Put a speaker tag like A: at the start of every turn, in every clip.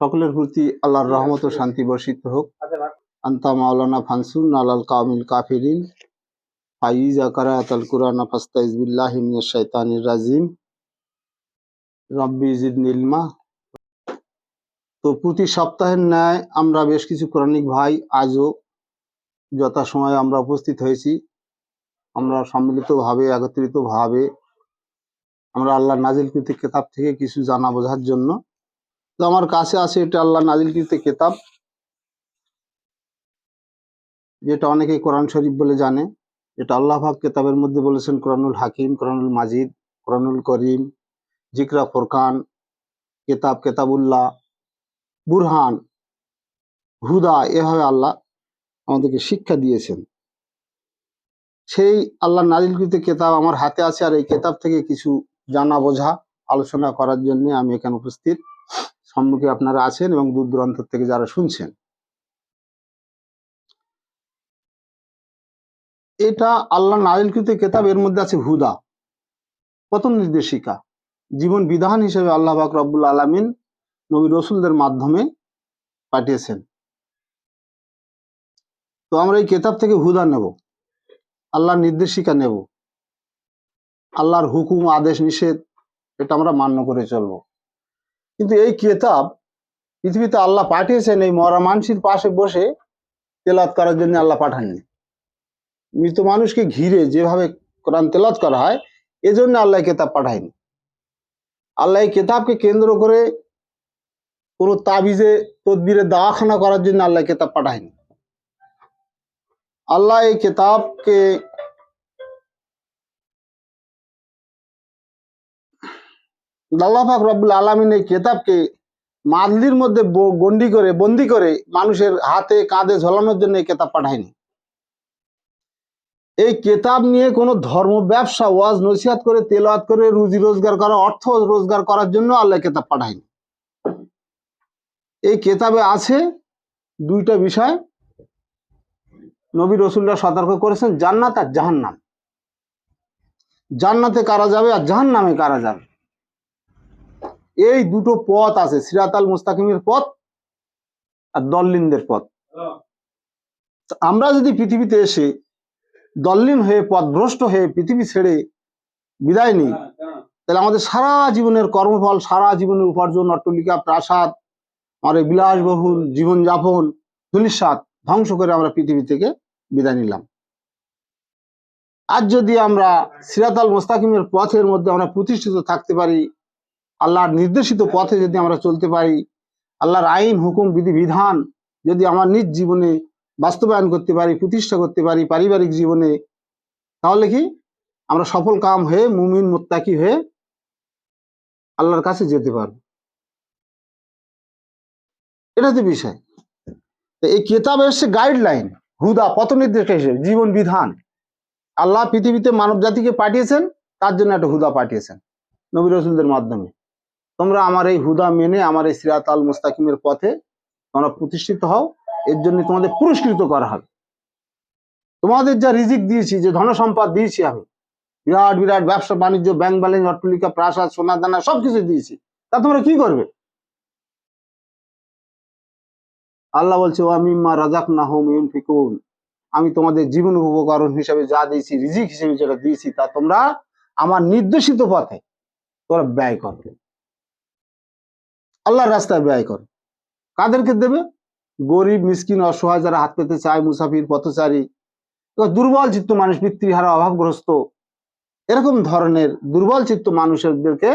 A: সকলের প্রতি আল্লাহর রহমত ও শান্তি বর্ষিত হোক। আন্তা মাওলানা ফানসুন আলাল কামিল কাফিরিন। ফাইজা কারাআতাল কুরআন ফাস্তাইজ বিল্লাহি মিনাশ শাইতানির রাজিম। রব্বি জিদনি ইলমা। তো প্রতি সপ্তাহের ন্যায় আমরা বেশ কিছু কোরআনিক ভাই আজও যথাসময়ে আমরা উপস্থিত হয়েছি। আমরা সম্মিলিতভাবে একত্রিতভাবে আমরা আল্লাহ নাজিল নাজিলকৃত কেতাব থেকে কিছু জানা বোঝার জন্য তো আমার কাছে আছে এটা আল্লাহ নাজিলকৃত কেতাব, যেটা অনেকে কোরআন শরীফ বলে জানে। এটা আল্লাহ পাক কেতাবের মধ্যে বলেছেন, কোরআনুল হাকিম, কোরআনুল মাজিদ, কোরআনুল করিম, জিকরা ফোরকান, কেতাব কেতাবুল্লাহ, বুরহান, হুদা, এভাবে আল্লাহ আমাদেরকে শিক্ষা দিয়েছেন। সেই আল্লাহ নাজিলকৃত কেতাব আমার হাতে আছে আর এই কেতাব থেকে কিছু জানা বোঝা আলোচনা করার জন্য আমি এখানে উপস্থিত। সম্মুখে আপনারা আছেন এবং দূর দূরান্ত থেকে যারা শুনছেন। এটা আল্লাহ নাজিলকৃত কেতাব, এর মধ্যে আছে হুদা পথ নির্দেশিকা। জীবন বিধান হিসেবে আল্লাহ বাক রব্বুল আলমিন নবী রসুলদের মাধ্যমে পাঠিয়েছেন। তো আমরা এই কেতাব থেকে হুদা নেব, আল্লাহর নির্দেশিকা নেব, আল্লাহর হুকুম, আদেশ, নিষেধ, এটা আমরা মান্য করে চলব। কিন্তু এই কেতাব পৃথিবীতে আল্লাহ পাঠিয়েছেন এই মরা মানসির পাশে বসে তেলাত করার জন্য আল্লাহ পাঠাননি। মৃত মানুষকে ঘিরে যেভাবে কোরআন তেলাত করা হয়, এজন্য আল্লাহ কেতাব পাঠায়নি। আল্লাহ এই কেতাবকে কেন্দ্র করে কোনো তাবিজে, তদবিরে দাওয়াখানা করার জন্য আল্লাহ কেতাব পাঠায়নি। আল্লাহ এই কেতাবকে আল্লাহ পাক রব্বুল আলমিন এই কেতাবকে মাদলির মধ্যে গন্ডি করে, বন্দি করে মানুষের হাতে কাঁধে ঝোলানোর জন্য এই কেতাব পাঠায়নি। এই কেতাব নিয়ে কোনো ধর্ম ব্যবসা, ওয়াজ, নসিহাত করে, তেলাওয়াত করে, রুজি রোজগার করা, অর্থ রোজগার করার জন্য আল্লাহ কেতাব পাঠায়নি। এই কেতাবে আছে দুইটা বিষয়। নবী রসুল্লাহ সতর্ক করেছেন, জান্নাত আর জাহান্নাম। জান্নাতে কারা যাবে আর জাহান্নামে কারা যাবে? এই দুটো পথ আছে সিরাত আল মুস্তাকিমের পথ আর দল্লিনদের পথ। আমরা যদি পৃথিবীতে এসে দল্লিন হয়ে, পথভ্রষ্ট হয়ে পৃথিবী ছেড়ে বিদায় নিই, তাহলে আমাদের সারা জীবনের কর্মফল, সারা জীবনের উপার্জন, অট্টলিকা, প্রাসাদ এই বিলাসবহুল জীবনযাপন ধুলিস্বাদ ধ্বংস করে আমরা পৃথিবী থেকে বিদায় নিলাম। আজ যদি আমরা সিরাতাল মোস্তাকিমের পথের মধ্যে আমরা প্রতিষ্ঠিত থাকতে পারি আল্লাহর নির্দেশিত পথে যদি আমরা চলতে পারি, আল্লাহর আইন, হুকুম, বিধি, বিধান যদি আমার নিজ জীবনে বাস্তবায়ন করতে পারি, প্রতিষ্ঠা করতে পারি পারিবারিক জীবনে, তাহলে কি আমরা সফল কাম হয়ে মুমিন, মোত্তাকি হয়ে আল্লাহর কাছে যেতে পারব। এটা তো বিষয়। তো এই কেতাব এসছে গাইডলাইন হুদা পথ নির্দেশ হিসেবে, জীবন বিধান। আল্লাহ পৃথিবীতে মানব জাতিকে পাঠিয়েছেন, তার জন্য একটা হুদা পাঠিয়েছেন নবী রসুলদের মাধ্যমে। তোমরা আমার এই হুদা মেনে আমার এই সিরাত আল মুস্তাকিমের পথে তোমরা প্রতিষ্ঠিত হও। এর জন্য তোমাদের পুরস্কৃত করা হবে। তোমাদের যা রিজিক দিয়েছি, যে ধন সম্পদ দিয়েছি আমি, বিরাট বিরাট ব্যবসা, বাণিজ্য, ব্যাংক ব্যালেন্স, অট্টলিকা, প্রাসাদ সোনা দানা সবকিছু দিয়েছি, তা তোমরা কি করবে? আল্লাহ বলছে আমি মা রাজাক না হোম ফিকুন আমি তোমাদের জীবন উপকরণ হিসেবে যা দিয়েছি, রিজিক হিসেবে যেটা দিয়েছি, তা তোমরা আমার নির্দেশিত পথে তোমরা ব্যয় করবে। আল্লাহর রাস্তায় ব্যয় করো। কাদেরকে দেবে? গরিব, মিসকিন, অসহায় যারা হাত পেতে চায়, মুসাফির, পথচারী দুর্বল চিত্ত মানুষ, পিতৃহারা, অভাবগ্রস্ত, এরকম ধরনের দুর্বল চিত্ত মানুষদেরকে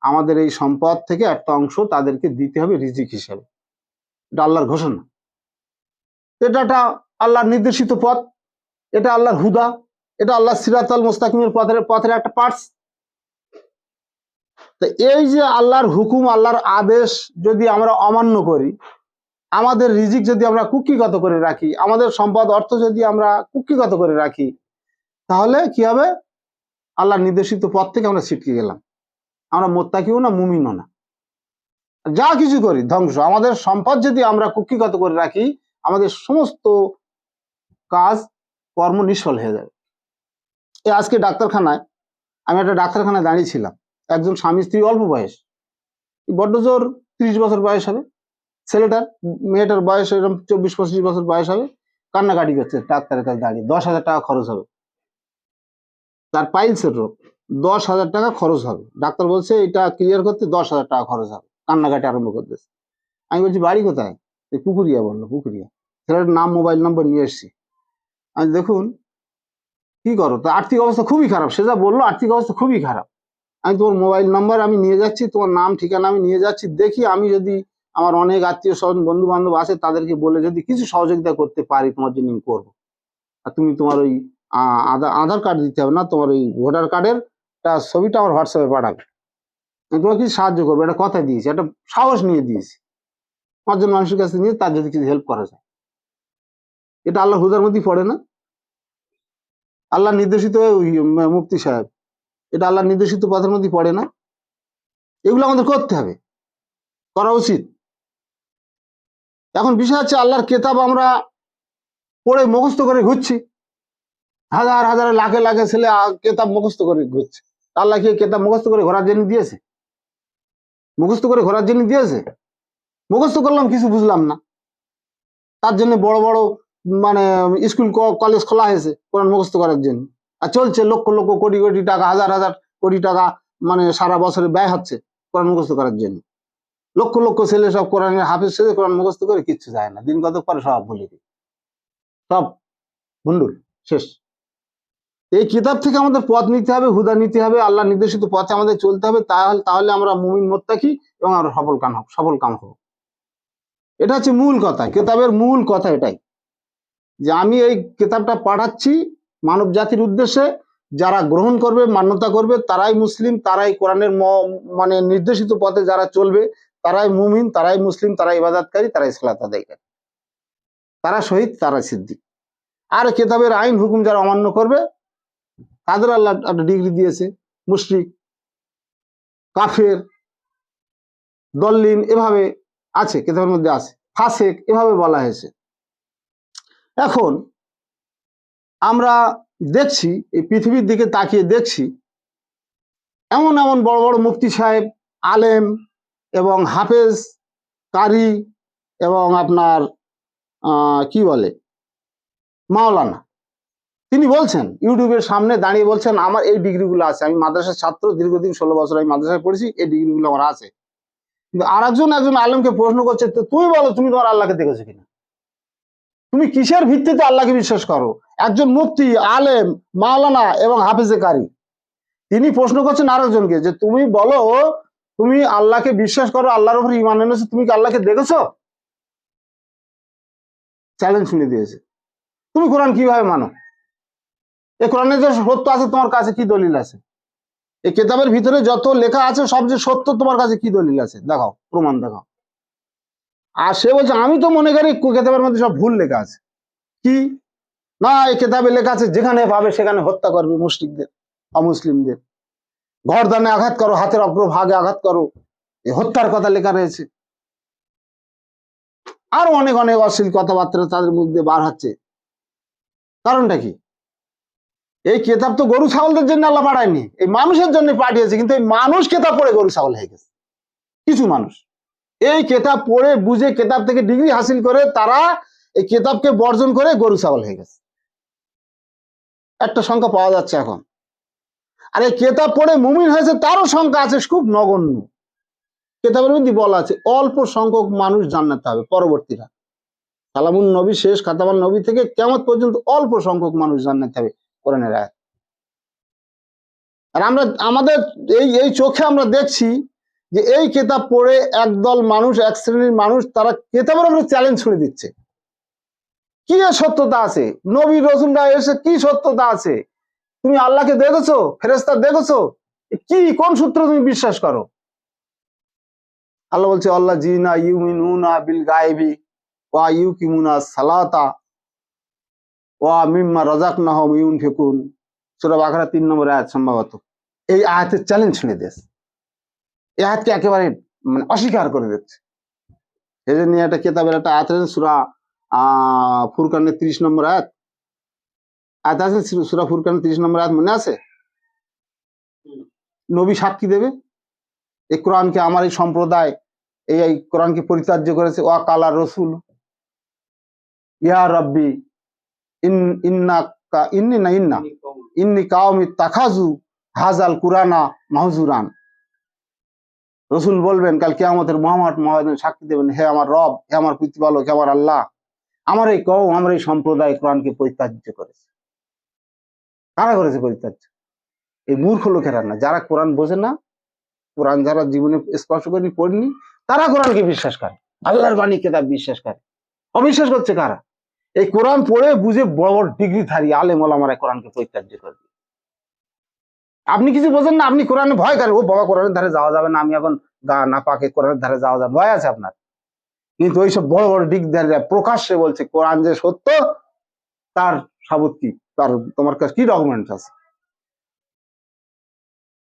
A: আমাদের এই সম্পদ থেকে একটা অংশ তাদেরকে দিতে হবে রিজিক হিসেবে। এটা আল্লাহর ঘোষণা। এটা একটা আল্লাহর নির্দেশিত পথ। এটা আল্লাহর হুদা। এটা আল্লাহ সিরাতাল মুস্তাকিমের পথের পথের একটা পার্টস। তো এই যে আল্লাহর হুকুম, আল্লাহর আদেশ যদি আমরা অমান্য করি, আমাদের রিজিক যদি আমরা কুক্ষিগত করে রাখি, আমাদের সম্পদ, অর্থ যদি আমরা কুক্ষিগত করে রাখি, তাহলে কি হবে? আল্লাহর নির্দেশিত পথ থেকে আমরা ছিটকে গেলাম। আমরা মোত্তাকিও না, মুমিনও না। যা কিছু করি, ধ্বংস। আমাদের সম্পদ যদি আমরা কুক্ষিগত করে রাখি, আমাদের সমস্ত কাজ কর্ম নিষ্ফল হয়ে যাবে। এই আজকে ডাক্তারখানায়, আমি একটা ডাক্তারখানায় দাঁড়িয়েছিলাম একজন স্বামী স্ত্রী অল্প বয়স। বড্ড জোর ত্রিশ বছর বয়স হবে। ছেলেটার মেয়েটার বয়স এরকম চব্বিশ, পঁচিশ বছর বয়স হবে। কান্নাকাটি করছে, ডাক্তারের কাছে দাঁড়িয়ে। দশ হাজার টাকা খরচ হবে। তার পাইলসের রোগ। দশ হাজার টাকা খরচ হবে। ডাক্তার বলছে, এটা ক্লিয়ার করতে দশ হাজার টাকা খরচ হবে। কান্নাকাটি আরম্ভ করতেছে। আমি বলছি, বাড়ি কোথায়? পুকুরিয়া বলল, পুকুরিয়া। ছেলেটার নাম, মোবাইল নম্বর নিয়ে এসছি। আমি দেখুন, কি করো? তো আর্থিক অবস্থা খুবই খারাপ। সে যা বলল, আর্থিক অবস্থা খুবই খারাপ। আমি তোমার মোবাইল নাম্বার আমি নিয়ে যাচ্ছি, তোমার নাম, ঠিকানা আমি নিয়ে যাচ্ছি, দেখি আমি যদি আমার অনেক আত্মীয় স্বজন বন্ধু বান্ধব আছে তাদেরকে বলে যদি কিছু সহযোগিতা করতে পারি তোমার জন্য আমি করব। আর তুমি তোমার ওই আধার কার্ড দিতে হবে না, তোমার ওই ভোটার কার্ডের টা ছবিটা আমার হোয়াটসঅ্যাপে পাঠাবে। আমি তোমাকে কিছু সাহায্য করব, একটা কথা দিয়েছি, একটা সাহস নিয়ে দিয়েছি। পাঁচজন মানুষের কাছে নিয়ে তার যদি কিছু হেল্প করা যায়। এটা আল্লাহ হুদার মধ্যেই পড়ে না? আল্লাহ নির্দেশিত মুফতি সাহেব। এটা আল্লাহ নির্দেশিত পথের মধ্যেই পড়ে না। এগুলো আমাদের করতে হবে, করা উচিত। এখন বিষয় হচ্ছে আল্লাহর কেতাব আমরা পড়ে মুখস্থ করে ঘুরছি। হাজার হাজার, লাখে লাখে ছেলে কেতাব মুখস্থ করে ঘুরছে। আল্লাহ কি কেতাব মুখস্থ করে ঘোরার জন্য দিয়েছে? মুখস্থ করে ঘোরার জন্য দিয়েছে? মুখস্থ করলাম, কিছু বুঝলাম না। তার জন্য বড় বড় মানে স্কুল, কলেজ খোলা হয়েছে কোরআন মুখস্থ করার জন্য। আর চলছে লক্ষ লক্ষ কোটি কোটি টাকা, হাজার হাজার কোটি টাকা মানে সারা বছরে ব্যয় হচ্ছে কোরআন মুখস্থ করার জন্য। লক্ষ লক্ষ ছেলে সব কোরআনের হাফিজ সেজে কোরআন মুখস্থ করে কিচ্ছু যায় না। দিন কত পরে সব ভুলে দিই সব ভুন্ডুল, শেষ। এই কিতাব থেকে আমাদের পথ নিতে হবে, হুদা নিতে হবে আল্লাহ নির্দেশিত পথে আমাদের চলতে হবে, তাহলে তাহলে আমরা মুমিন, মোত্তাকি এবং আমরা সফল কাম হব, সফল কাম হব। এটা হচ্ছে মূল কথা, কিতাবের মূল কথা এটাই। যে আমি এই কিতাবটা পাঠাচ্ছি মানব জাতির উদ্দেশ্যে যারা গ্রহণ করবে, মান্যতা করবে, তারাই মুসলিম, তারাই কোরআনের মানে নির্দেশিত পথে যারা চলবে, তারাই মুমিন, তারাই মুসলিম, তারাই ইবাদতকারী, তারাই সালাত আদায়কারী তারা শহীদ, তারা সিদ্দিক। আর কেতাবের আইন হুকুম যারা অমান্য করবে, তাদের আল্লাহ একটা ডিগ্রি দিয়েছে, মুশরিক, কাফের, দল্লিন, এভাবে আছে, কেতাবের মধ্যে আছে। ফাসেক, এভাবে বলা হয়েছে। এখন আমরা দেখছি, এই পৃথিবীর দিকে তাকিয়ে দেখছি, এমন এমন বড় বড় মুফতি সাহেব, আলেম এবং হাফেজ, কারি এবং আপনার কি বলে, মাওলানা। তিনি বলছেন, ইউটিউবের সামনে দাঁড়িয়ে বলছেন, আমার এই ডিগ্রিগুলো আছে। আমি মাদ্রাসার ছাত্র, দীর্ঘদিন ষোলো বছর আমি মাদ্রাসায় পড়েছি, এই ডিগ্রিগুলো আমার আছে। কিন্তু আর একজন একজন আলেমকে প্রশ্ন করছে, তো তুমি বলো, তুমি তোমার আল্লাহকে দেখেছ কিনা? তুমি কিসের ভিত্তিতে আল্লাহকে বিশ্বাস করো? একজন মুফতি, আলেম, মাওলানা এবং হাফেজে কারি। তিনি প্রশ্ন করছেন আরেকজনকে যে, তুমি বলো, তুমি আল্লাহকে বিশ্বাস করো, আল্লাহর উপর ইমান এনেছো, তুমি কি আল্লাহকে দেখেছ? চ্যালেঞ্জ শুনে দিয়েছে। তুমি কোরআন কীভাবে মানো? এ কোরআনে যে সত্য আছে, তোমার কাছে কি দলিল আছে? এই কেতাবের ভিতরে যত লেখা আছে, সব যে সত্য, তোমার কাছে কি দলিল আছে? দেখাও, প্রমাণ দেখাও। আর সে বলছে, আমি তো মনে করি কেতাবের মধ্যে সব ভুল লেখা আছে। কি? না, এই কেতাবে লেখা আছে, যেখানে পাবে সেখানে হত্যা করবে মুসলিমদের, অমুসলিমদের। ঘরদানে আঘাত করো, হাতের অগ্রভাগে আঘাত করো এই হত্যার কথা লেখা রয়েছে। আরও অনেক অনেক অশ্লীল কথাবার্তা তাদের মুখ দিয়ে বার হচ্ছে। কারণটা কি? এই কেতাব তো গরু ছাগলদের জন্য আল্লাহ পাঠায়নি এই মানুষের জন্য পাঠিয়েছে, কিন্তু এই মানুষ কেতাব পড়ে গরু ছাগল হয়ে গেছে। কিছু মানুষ। এই কেতাব পড়ে, বুঝে কেতাব থেকে ডিগ্রি হাসিল করে তারা এই কেতাবকে বর্জন করে গরু, ছাগল হয়ে গেছে। একটা সংখ্যা পাওয়া যাচ্ছে এখন। আর এই কেতাব পড়ে মুমিন হয়েছে, তারও সংখ্যা আছে, খুব নগণ্য। কেতাবের মধ্যে বলা আছে, অল্প সংখ্যক মানুষ জান্নাতে হবে, পরবর্তীরা। সালামুন নবী শেষ খাতামান নবী থেকে কেমন পর্যন্ত অল্প সংখ্যক মানুষ জান্নাতে হবে, কোরআনের আয়াত। আর আমরা, আমাদের এই এই চোখে আমরা দেখছি যে এই কেতাব পড়ে একদল মানুষ, এক শ্রেণির মানুষ, তারা কেতাবের উপরে চ্যালেঞ্জ ছুড়ে দিচ্ছে। কি সত্যতা আছে? নবী রসুলরা এসে কি সত্যতা আছে? তুমি আল্লাহকে দেখেছ? ফেরেস্তা দেখেছ? কি, কোন সূত্র তুমি বিশ্বাস করো? আল্লাহ বলছে আল্লাহ জিনা ইউমিনুনা বিল গায়েবি ওয়া ইউকিমুনা সালাতা ওয়া মিম্মা রাজাকনাহুম ইউনফিকুন। সূরা বাকারা তিন নম্বর আয়াত সম্ভবত। এই আয়াতের চ্যালেঞ্জ শুনে দেশ এই আয়াতকে একেবারে মানে অস্বীকার করে দিচ্ছে এই জন্য একটা কেতাবের একটা আয়াত আছে সুরা আহ ফুরকানের তিরিশ নম্বর আয়াত। আয়াত আছে সুরা ফুরকানের তিরিশ নম্বর আয়াত মনে আছে? নবী সাক্ষী দেবে। এই কোরআনকে আমার এই সম্প্রদায় এই এই কোরআনকে পরিচার্য করেছে। ওয়া কালা রসুল ইয়া রব্বি ইন ইন্না ইন্নি না ইন্না ইন্নি কাওমি। তাখাজু হাজাল কুরানা মাহজুরান। রসুল বলবেন, কাল কিয়ামতের মোহাম্মদ মহাদিন সাক্ষী দেবেন, হে আমার রব, হে আমার প্রতিপালক, হে আমার আল্লাহ, আমার এই কও আমার এই সম্প্রদায় কোরআনকে পরিত্যাজ্য করেছে। কারা করেছে পরিত্যাজ্য? এই মূর্খ লোকেরা না, যারা কোরআন বোঝে না, কোরআন যারা জীবনে স্পর্শ করেনি, পড়নি, তারা কোরআনকে বিশ্বাস করে। আল্লাহর বাণী কেতাব বিশ্বাস করে। অবিশ্বাস করছে কারা? এই কোরআন পড়ে বুঝে বড় বড় ডিগ্রি ধারী আলেম ওলামারা কোরআনকে পরিত্যাজ্য করবে। আপনি কিছু বোঝেন না, আপনি কোরআনে ভয় করেন। ও বাবা, কোরআনের ধারে যাওয়া যাবে না, আমি এখন গা না পাকে কোরআনের ধারে যাওয়া যাবে, ভয় আছে আপনার। কিন্তু ওইসব বড় বড় ডিগ্রিধারীরা প্রকাশ্যে বলছে, কোরআন যে সত্য, তার সাবুত কি? তার, তোমার কাছে কি ডকুমেন্টস আছে?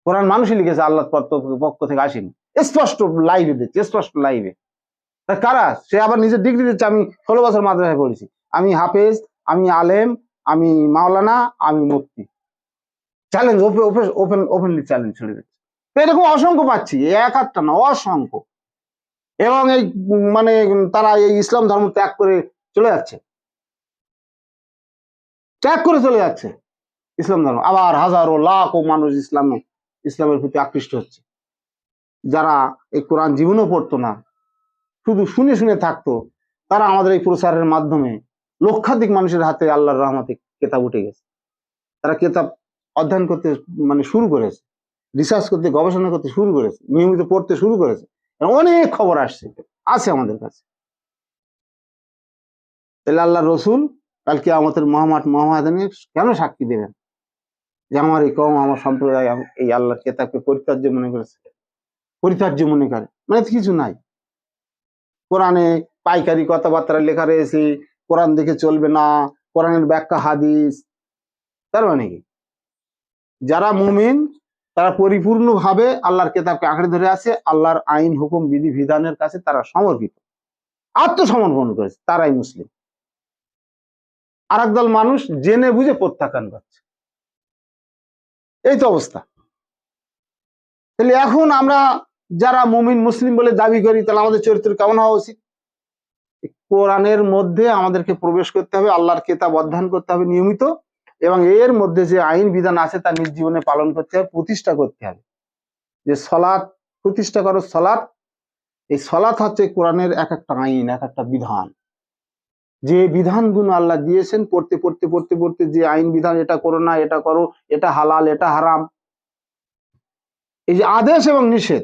A: কোরআন মানুষই লিখেছে, আল্লাহ পক্ষ থেকে আসেনি। স্পষ্ট লাইভে দিচ্ছে স্পষ্ট লাইভে কারা? সে আবার নিজের ডিগ্রি দিচ্ছে, আমি ষোলো বছর মাদ্রাসায় পড়েছি। আমি হাফেজ, আমি আলেম, আমি মাওলানা, আমি মুক্তি challenge open open openly challenge ছেড়ে দিচ্ছে তো এরকম অসংখ্য পাচ্ছি এক আধটা না, অসংখ্য। এবং এই মানে তারা এই ইসলাম ধর্ম ত্যাগ করে চলে যাচ্ছে। ত্যাগ করে চলে যাচ্ছে ইসলাম ধর্ম। আবার হাজারো লাখো মানুষ ইসলামে, ইসলামের প্রতি আকৃষ্ট হচ্ছে। যারা এই কোরআন জীবনেও পড়তো না, শুধু শুনে শুনে থাকতো, তারা আমাদের এই প্রচারের মাধ্যমে লক্ষাধিক মানুষের হাতে আল্লাহর রহমতে কেতাব উঠে গেছে। তারা কেতাব অধ্যয়ন করতে মানে শুরু করেছে রিসার্চ করতে, গবেষণা করতে শুরু করেছে, নিয়মিত পড়তে শুরু করেছে অনেক খবর আসছে, আছে আমাদের কাছে। তাহলে আল্লাহ রসুল কালকে আমাদের মোহাম্মদ মোহাম্মদানে কেন সাক্ষী দেবেন যে আমার এই কম আমার সম্প্রদায় এই আল্লাহর কেতাবকে পরিত্যাজ্য মনে করেছে। পরিত্যাজ্য মনে করে মানে কিছু নাই। কোরআনে পাইকারি কথাবার্তা লেখা রয়েছে, কোরআন দেখে চলবে না, কোরআনের ব্যাখ্যা হাদিস, তার মানে কি? যারা মুমিন, তারা পরিপূর্ণভাবে আল্লাহর কেতাবকে আঁকড়ে ধরে আছে, আল্লাহর আইন, হুকুম, বিধি, বিধানের কাছে তারা সমর্পিত। আত্মসমর্পণ করেছে, তারাই মুসলিম। আর একদল মানুষ জেনে বুঝে প্রত্যাখ্যান করছে। এই তো অবস্থা। তাহলে এখন আমরা যারা মুমিন, মুসলিম বলে দাবি করি, তাহলে আমাদের চরিত্র কেমন হওয়া উচিত? কোরআনের মধ্যে আমাদেরকে প্রবেশ করতে হবে, আল্লাহর কেতাব অধ্যয়ন করতে হবে নিয়মিত। এবং এর মধ্যে যে আইন বিধান আছে তা নিজ জীবনে পালন করতে হবে, প্রতিষ্ঠা করতে হবে। যে সলাৎ, প্রতিষ্ঠা করো সলাৎ। এই সলাৎ হচ্ছে কোরআনের এক একটা আইন, এক একটা বিধান। যে বিধানগুলো আল্লাহ দিয়েছেন, পড়তে পড়তে পড়তে পড়তে যে আইন বিধান, এটা করো না, এটা করো, এটা হালাল, এটা হারাম। এই যে আদেশ এবং নিষেধ।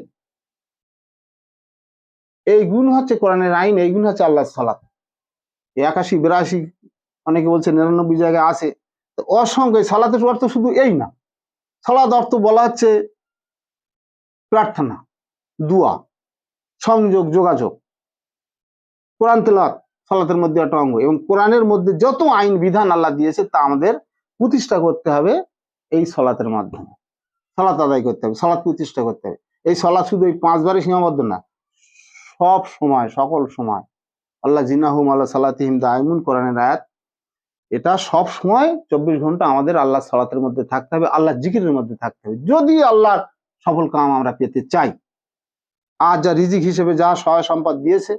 A: এই গুণ হচ্ছে কোরআনের আইন, এই গুণ হচ্ছে আল্লাহ সালাত একাশি, বিরাশি, অনেকে বলছে নিরানব্বই জায়গায় আছে। অসংখ্য সালাতের অর্থ শুধু এই না সালাদ অর্থ বলা হচ্ছে প্রার্থনা, দুয়া, সংযোগ, যোগাযোগ, কোরআন তেলাওয়াত সালাতের মধ্যে একটা অঙ্গ, এবং কোরআনের মধ্যে যত আইন, বিধান আল্লাহ দিয়েছে তা আমাদের প্রতিষ্ঠা করতে হবে এই সলাতের মাধ্যমে, সলাত আদায় করতে হবে সলাৎ প্রতিষ্ঠা করতে হবে, এই সলাৎ শুধু এই পাঁচবারই সীমাবদ্ধ না, সব সময়, সকল সময়, আল্লাহ জিনাহুম আল্লাহ সালাতিহিম দায়মুন, কোরআনের আয়াত এটা সব সময় চব্বিশ ঘণ্টা আমাদের আল্লাহ সালাতের মধ্যে থাকতে হবে আল্লাহ জিকিরের মধ্যে থাকতে হবে। যদি আল্লাহর সফল কাম আমরা পেতে চাই আর যা রিজিক হিসেবে যা সহায় সম্পদ দিয়েছে,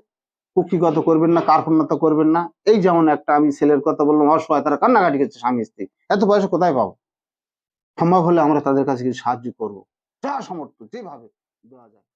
A: কুক্ষিগত করবেন না, কার্পণ্যতা করবেন না, এই যেমন একটা আমি ছেলের কথা বললাম অসহায় তারা কান্নাকাটি করছে স্বামী স্ত্রী, এত পয়সা কোথায় পাবো? সম্ভব হলে আমরা তাদের কাছে কিছু সাহায্য করব। যা সমর্থ যেভাবে দেওয়া যায়।